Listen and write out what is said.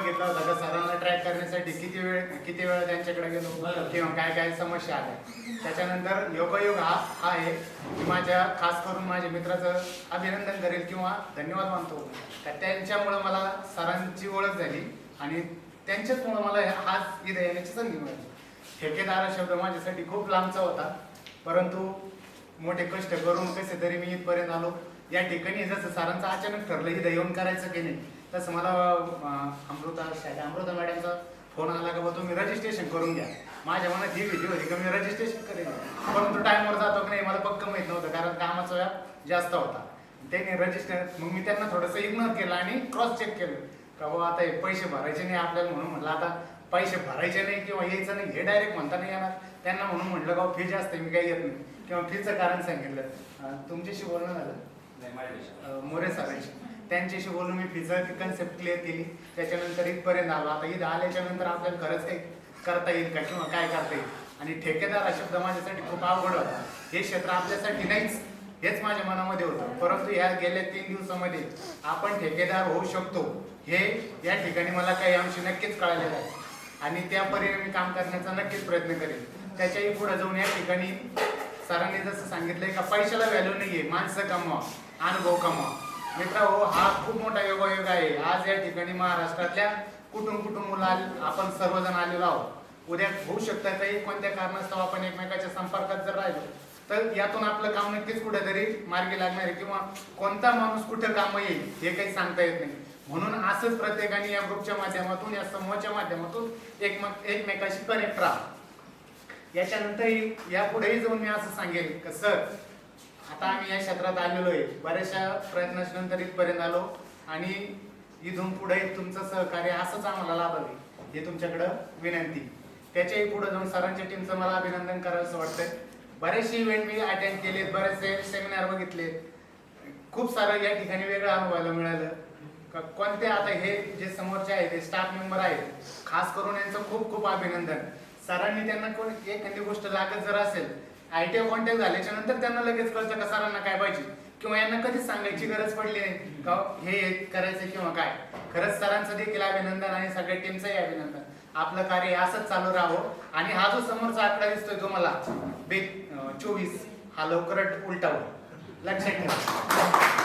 घेतला होता का सरांना ट्रॅक करण्यासाठी? किती वेळ किती वेळ त्यांच्याकडे गेलो? किंवा काय काय समस्या आल्या? त्याच्यानंतर योगायोग हा आहे. की माझ्या खास करून माझ्या मित्राचं अभिनंदन करेल किंवा धन्यवाद मानतो. तर त्यांच्यामुळं मला सरांची ओळख झाली आणि त्यांच्याचमुळं मला आज इथे येण्याची संधी मिळाली. ठेकेदार शब्द माझ्यासाठी खूप लांबचा होता. परंतु मोठे कष्ट करून कसे तरी मी इथपर्यंत आलो. या ठिकाणी जसं सरांचं अचानक ठरलं इथं येऊन करायचं की नाही तसं मला अमृता शाळा अमृता मॅडमचा फोन आला का बा तुम्ही रजिस्ट्रेशन करून घ्या. माझ्या मनात ही भीती होती का मी रजिस्ट्रेशन करेन. परंतु टाईमवर जातो की नाही मला पक्क माहीत नव्हतं कारण कामाचा व्याप जास्त होता. त्यांनी रजिस्टर मग मी त्यांना थोडंसं इग्नोर केलं आणि क्रॉस चेक केलं. का बाबा आता हे पैसे भरायचे नाही आपल्याला म्हणून म्हटलं आता पैसे भरायचे नाही किंवा यायचं नाही हे डायरेक्ट म्हणता नाही येणार. त्यांना म्हणून म्हटलं का फी जास्त आहे मी काही येत नाही. किंवा फीचं कारण सांगितलं. तुमच्याशी बोलणं झालं? मोरे सरांशी. त्यांच्याशी बोलून मी फीचं कन्सेप्ट क्लिअर केली. त्याच्यानंतर इथपर्यंत आलो. आता इथं आल्याच्यानंतर आपल्याला खरंच काही करता येईल का? किंवा काय करता येईल? आणि ठेकेदार हा शब्द माझ्यासाठी खूप अवघड होता. हे क्षेत्र आपल्यासाठी नाहीच. हेच माझ्या मनामध्ये होतं. परंतु या गेल्या तीन दिवसामध्ये आपण ठेकेदार होऊ शकतो. हे या ठिकाणी मला काही अंशी नक्कीच कळालेलं आहे आणि त्या मी काम करण्याचा नक्कीच प्रयत्न करेल त्याच्याही पुढे जाऊन या ठिकाणी सरांनी जसं सांगितलंय का पैशाला व्हॅल्यू नाहीये. माणसं कमवा अनुभव कमवा. मित्र हो हा खूप मोठा योगायोग आहे. आज या ठिकाणी महाराष्ट्रातल्या कुटुंब कुटुंब मुला आपण सर्वजण आलेलो आहोत. उद्या होऊ शकतात काही कोणत्या कारणास्तव आपण एकमेकाच्या संपर्कात जर राहिलो तर यातून आपलं काम नक्कीच कुठेतरी मार्गी लागणार आहे किंवा कोणता माणूस कुठं काम येईल हे काही सांगता येत नाही. म्हणून असंच प्रत्येकाने या ग्रुपच्या माध्यमातून या समूहाच्या माध्यमातून एकमेक एकमेकाशी कनेक्ट राहा. याच्यानंतर यापुढेही जाऊन मी असं सांगेल का सर आता आम्ही या क्षेत्रात आलेलो आहे बऱ्याचशा प्रयत्नानंतर इथपर्यंत आलो. आणि इथून पुढे तुमचं सहकार्य असंच आम्हाला लाभावे हे तुमच्याकडं विनंती. त्याच्याही पुढे जाऊन सरांच्या टीमचं मला अभिनंदन करायचं वाटतंय. बरेचसे इव्हेंट मी अटेंड केलेत बरेचसे सेमिनार बघितले खूप सारं या ठिकाणी वेगळं अनुभवायला मिळालं. का कोणते आता हे जे समोरचे आहेत ते स्टाफ मेंबर आहेत खास करून यांचं खूप खूप अभिनंदन. सरांनी त्यांना कोण एखादी गोष्ट लागत जर असेल आय टी कॉन्टॅक्ट झाल्याच्यानंतर त्यांना लगेच कळतं का सरांना काय पाहिजे? किंवा यांना कधीच सांगायची गरज पडली नाही. का हो? हे? करायचं किंवा काय? खरंच सरांचं देखील अभिनंदन आणि सगळ्या टीमचंही अभिनंदन. आपलं कार्य असंच चालू राहो आणि हा जो समोरचा आकडा दिसतोय तुम्हाला बे चोवीस. हा लवकरच उलटावं. लक्षात ठेवा.